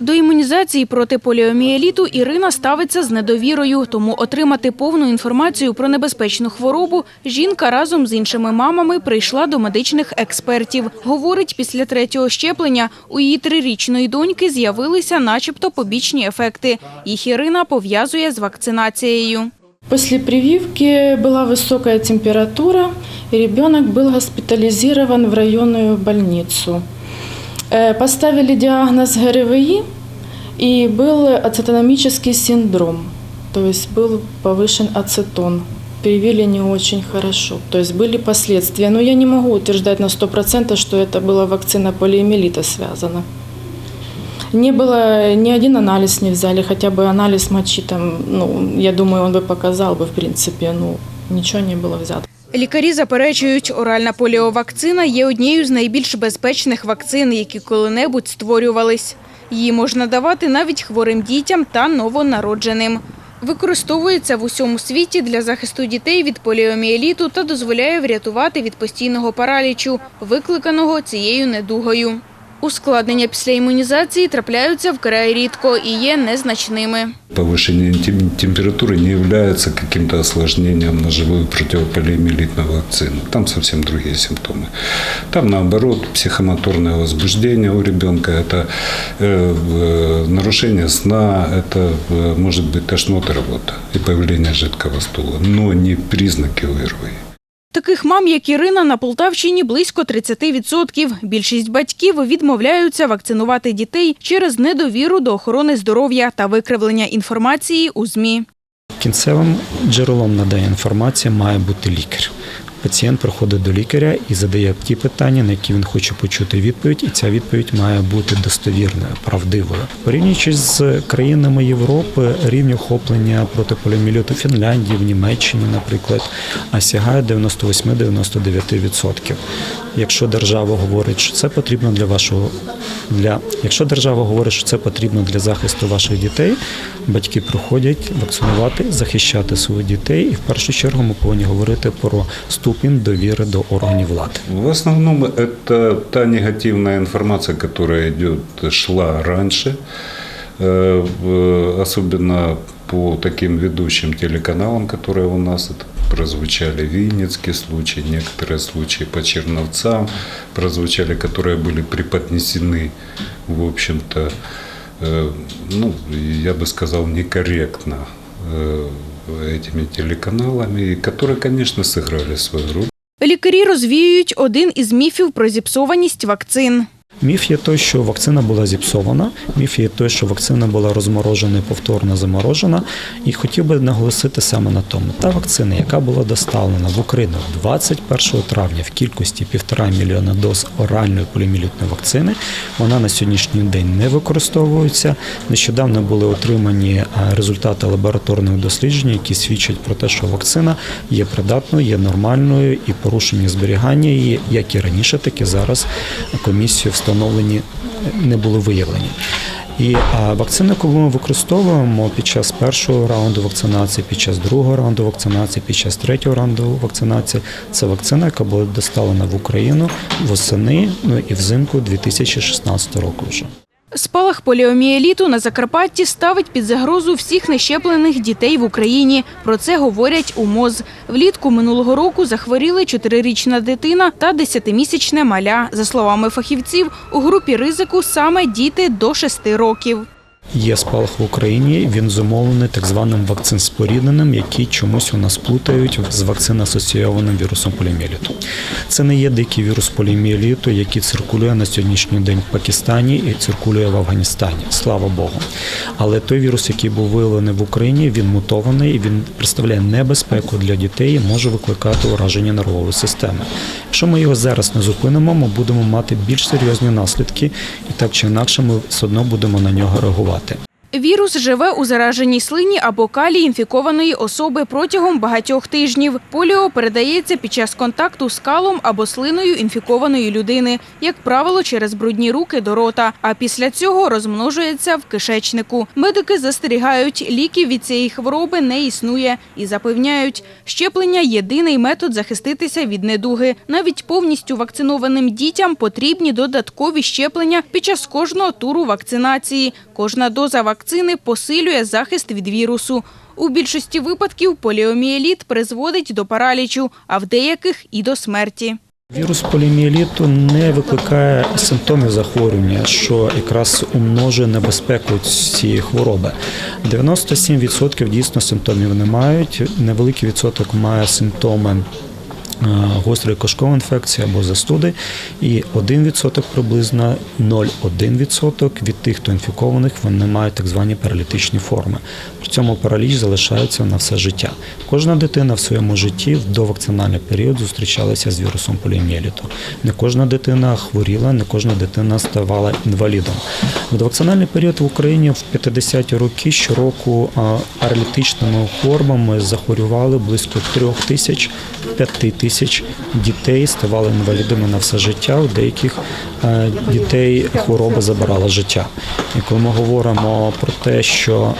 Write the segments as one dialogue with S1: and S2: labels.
S1: До імунізації проти поліомієліту Ірина ставиться з недовірою, тому отримати повну інформацію про небезпечну хворобу жінка разом з іншими мамами прийшла до медичних експертів. Говорить, після третього щеплення у її трирічної доньки з'явилися начебто побічні ефекти. Їх Ірина пов'язує з вакцинацією.
S2: После прививки была высокая температура, и ребенок был госпитализирован в районную больницу. Э, Поставили диагноз ГРВИ, и был ацетономический синдром, то есть был повышен ацетон. Привили не очень хорошо, то есть были последствия. Но я не могу утверждать на 100%, что это была вакцина полиомиелита связана. Не было, ни один анализ не взяли, хотя бы анализ мочи там, ну, я думаю, он бы показал бы, в принципе, ну, ничего не было взято.
S1: Лікарі заперечують, оральна поліовакцина є однією з найбільш безпечних вакцин, які коли-небудь створювались. Її можна давати навіть хворим дітям та новонародженим. Використовується в усьому світі для захисту дітей від поліоміеліту та дозволяє врятувати від постійного паралічу, викликаного цією недугою. Ускладнення після імунізації трапляються вкрай рідко і є незначними.
S3: Повышение тем- температуры не является каким-то осложнением ножевой противополиомиелитной вакцины. Там совсем другие симптомы. Там наоборот психомоторное возбуждение у ребенка, это э, в- нарушение сна, это э, может быть тошнота рвота и появление жидкого стула, но не признаки ОРВИ.
S1: Таких мам, як Ірина, на Полтавщині близько 30%. Більшість батьків відмовляються вакцинувати дітей через недовіру до охорони здоров'я та викривлення інформації у ЗМІ.
S4: Кінцевим джерелом надає інформація має бути лікар. Пацієнт приходить до лікаря і задає ті питання, на які він хоче почути відповідь, і ця відповідь має бути достовірною, правдивою. Порівнюючи з країнами Європи, рівень охоплення проти поліоміеліту Фінляндії, в Німеччині, наприклад, а сягає 98-99%. Якщо держава говорить, що це потрібно для вашого для якщо держава говорить, що це потрібно для захисту ваших дітей, батьки приходять вакцинувати, захищати своїх дітей, і в першу чергу ми повинні говорити про ступінь довіри до органів влади.
S3: В основном это та негативная информация, которая идет, шла раньше, э, в- особенно по таким ведущим телеканалам, которые у нас это прозвучали Винницкий случай, некоторые случаи по Черновцам прозвучали, которые были преподнесены, в общем-то, э, ну, я бы сказал, некорректно э, этими телеканалами, и которые, конечно, сыграли свою роль.
S1: Лікарі розвіюють один із міфів про зіпсованість вакцин.
S4: Міф є той, що вакцина була зіпсована. Міф є той, що вакцина була розморожена і повторно заморожена. І хотів би наголосити саме на тому. Та вакцина, яка була доставлена в Україну 21 травня в кількості півтора мільйона доз оральної поліоміелітної вакцини, вона на сьогоднішній день не використовується. Нещодавно були отримані е, результати лабораторних досліджень, які свідчать про те, що вакцина є придатною, є нормальною і порушення зберігання її, як і раніше, так і зараз комісією встановлені не були виявлені. І вакцини, коли ми використовуємо під час першого раунду вакцинації, під час другого раунду вакцинації, під час третього раунду вакцинації, це вакцина, яка була доставлена в Україну восени, ну і взимку 2016 року вже.
S1: Спалах поліомієліту на Закарпатті ставить під загрозу всіх нещеплених дітей в Україні. Про це говорять у МОЗ. Влітку минулого року захворіли чотирирічна дитина та десятимісячне маля. За словами фахівців, у групі ризику саме діти до шести років.
S4: Є спалах в Україні. Він зумовлений так званим вакцин спорідненим, який чомусь у нас плутають з вакцин асоційованим вірусом поліоміеліту. Це не є дикий вірус поліоміеліту, який циркулює на сьогоднішній день в Пакистані і циркулює в Афганістані. Слава Богу. Але той вірус, який був виявлений в Україні, він мутований він представляє небезпеку для дітей і може викликати ураження нервової системи. Якщо ми його зараз не зупинимо, ми будемо мати більш серйозні наслідки, і так чи інакше ми все одно будемо на нього реагувати.
S1: Вірус живе у зараженій слині або калі інфікованої особи протягом багатьох тижнів. Поліо передається під час контакту з калом або слиною інфікованої людини, як правило, через брудні руки до рота, а після цього розмножується в кишечнику. Медики застерігають, ліків від цієї хвороби не існує і запевняють, щеплення – єдиний метод захиститися від недуги. Навіть повністю вакцинованим дітям потрібні додаткові щеплення під час кожного туру вакцинації. Кожна доза вакцини посилює захист від вірусу. У більшості випадків поліомієліт призводить до паралічу, а в деяких і до смерті.
S4: Вірус поліміеліту не викликає симптомів захворювання, що якраз умножує небезпеку цієї хвороби. 97% дійсно симптомів не мають. Невеликий відсоток має симптоми гострої кишкової інфекції або застуди, і 1% приблизно 0,1% від тих, хто інфікованих, вони мають так звані паралітичні форми. При цьому параліч залишається на все життя. Кожна дитина в своєму житті в довакцинальний період зустрічалася з вірусом поліомієліту. Не кожна дитина хворіла, не кожна дитина ставала інвалідом. В довакцинальний період в Україні в 50-ті роки щороку паралітичними формами захворювали близько 3 тисяч 5 тисяч дітей ставали інвалідами на все життя. У деяких е, дітей хвороба забирала життя. І коли ми говоримо про те, що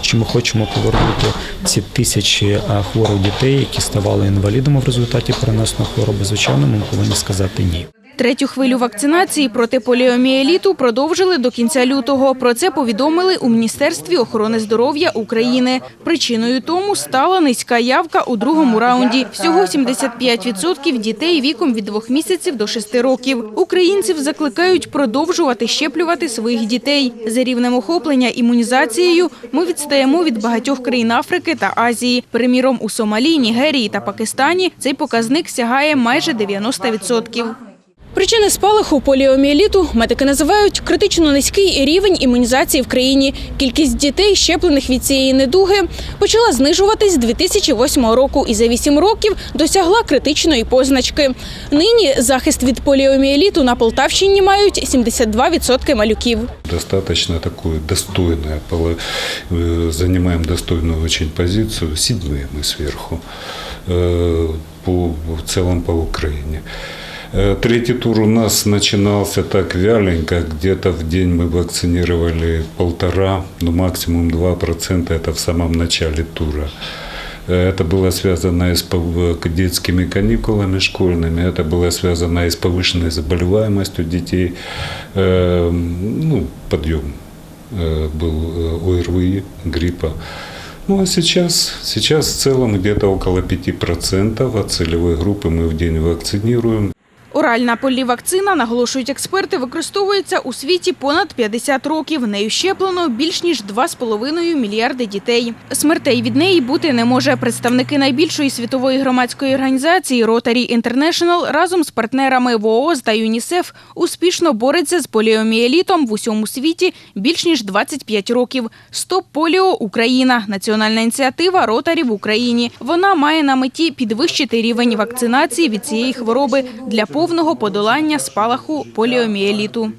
S4: чи ми хочемо повернути ці тисячі хворих дітей, які ставали інвалідами в результаті переносної хвороби, звичайно, ми повинні сказати ні.
S1: Третю хвилю вакцинації проти поліомієліту продовжили до кінця лютого. Про це повідомили у Міністерстві охорони здоров'я України. Причиною тому стала низька явка у другому раунді. Всього 75% дітей віком від 2 місяців до 6 років. Українців закликають продовжувати щеплювати своїх дітей. За рівнем охоплення імунізацією ми відстаємо від багатьох країн Африки та Азії. Приміром, у Сомалі, Нігерії та Пакистані цей показник сягає майже 90%. Причини спалаху поліомієліту медики називають критично низький рівень імунізації в країні. Кількість дітей, щеплених від цієї недуги, почала знижуватись з 2008 року і за 8 років досягла критичної позначки. Нині захист від поліомієліту на Полтавщині мають 72% малюків.
S3: Достаточно такую достойную, поло- э, занимаем достойную очень позицию, седьмые мы сверху, э, по, в целом по Украине. Э, Третий тур у нас начинался так вяленько, где-то в день мы вакцинировали полтора, ну максимум 2%, это в самом начале тура. Э, Это было связано и с к детскими каникулами школьными, это было связано и с повышенной заболеваемостью детей, Э, ну, подъем э, был э, ОРВИ, гриппа. Ну а сейчас, сейчас в целом где-то около 5% от целевой группы мы в день вакцинируем.
S1: Оральна полівакцина, наголошують експерти, використовується у світі понад 50 років. Нею щеплено більш ніж 2,5 мільярди дітей. Смертей від неї бути не може. Представники найбільшої світової громадської організації Rotary International разом з партнерами ВООЗ та ЮНІСЕФ успішно бореться з поліомієлітом в усьому світі більш ніж 25 років. Стоп поліо Україна національна ініціатива Rotary в Україні. Вона має на меті підвищити рівень вакцинації від цієї хвороби для повного подолання спалаху поліомієліту.